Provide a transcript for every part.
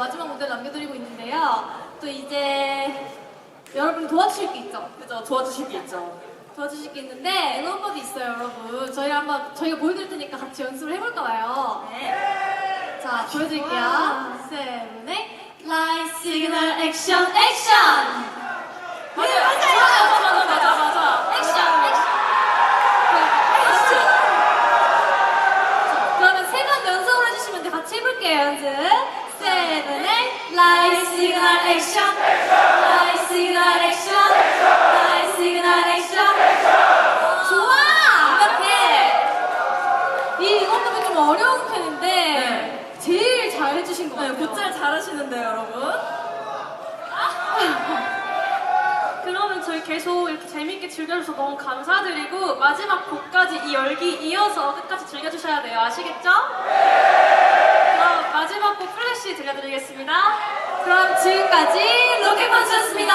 마지막 무대를 남겨드리고 있는데요. 또 이제 여러분 도와주실 게 있죠? 그죠? 도와주실 게 있죠. 도와주실 게 있는데 앨범버드 있어요, 여러분. 저희 한번 저희가 보여드릴 테니까 같이 연습을 해볼까 봐요. 네. 자, 보여드릴게요. 세븐의 라이 시그널 액션 액션! 좀 어려운 편인데 네. 제일 잘 해주신 것 네, 같아요. 곧잘 잘하시는데요, 여러분. 그러면 저희 계속 이렇게 재밌게 즐겨주셔서 너무 감사드리고 마지막 곡까지 이 열기 이어서 끝까지 즐겨주셔야 돼요. 아시겠죠? 그럼 마지막 곡 플래시 들려드리겠습니다. 그럼 지금까지 로켓펀치였습니다.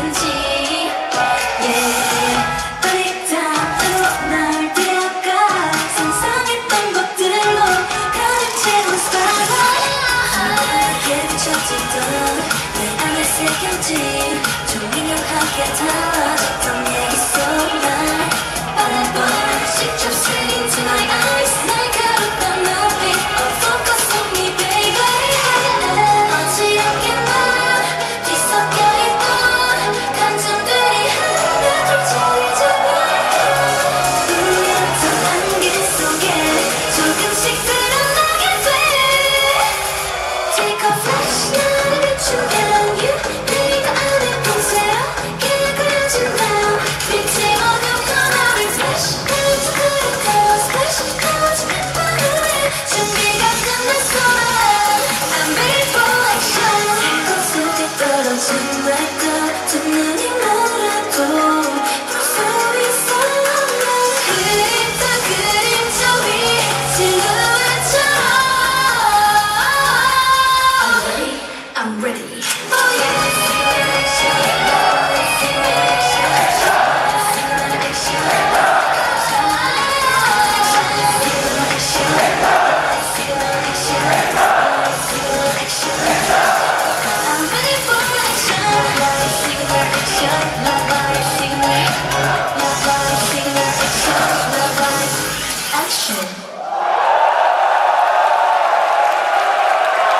어땠